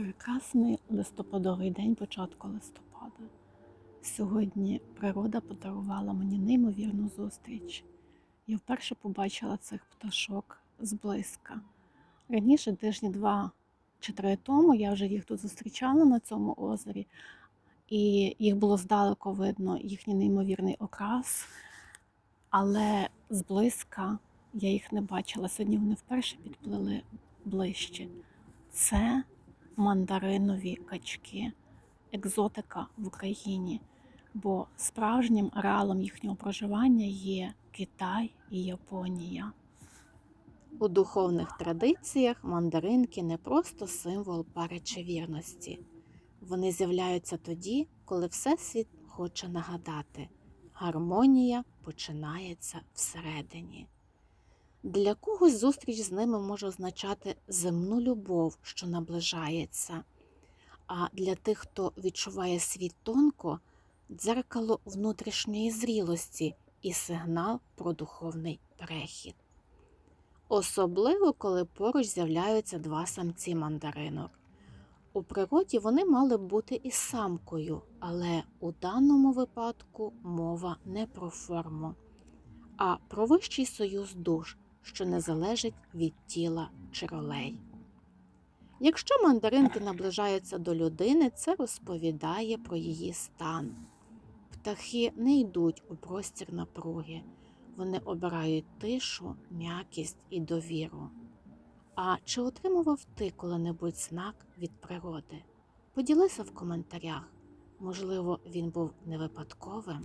Прекрасний листопадовий день початку листопада. Сьогодні природа подарувала мені неймовірну зустріч. Я вперше побачила цих пташок зблизька. Раніше, тижні два чи три тому, я вже їх тут зустрічала на цьому озері, і їх було здалеку видно їхній неймовірний окрас, але зблизька я їх не бачила. Сьогодні вони вперше підплили ближче. Це мандаринові качки, екзотика в Україні, бо справжнім ареалом їхнього проживання є Китай і Японія. У духовних традиціях мандаринки не просто символ паречевірності. Вони з'являються тоді, коли Всесвіт хоче нагадати, гармонія починається всередині. Для когось зустріч з ними може означати земну любов, що наближається. А для тих, хто відчуває світ тонко, дзеркало внутрішньої зрілості і сигнал про духовний перехід. Особливо, коли поруч з'являються два самці мандаринок. У природі вони мали бути із самкою, але у даному випадку мова не про форму, а про вищий союз душ, що не залежить від тіла чи ролей. Якщо мандаринки наближаються до людини, це розповідає про її стан. Птахи не йдуть у простір напруги, вони обирають тишу, м'якість і довіру. А чи отримував ти коли-небудь знак від природи? Поділися в коментарях. Можливо, він був не випадковим.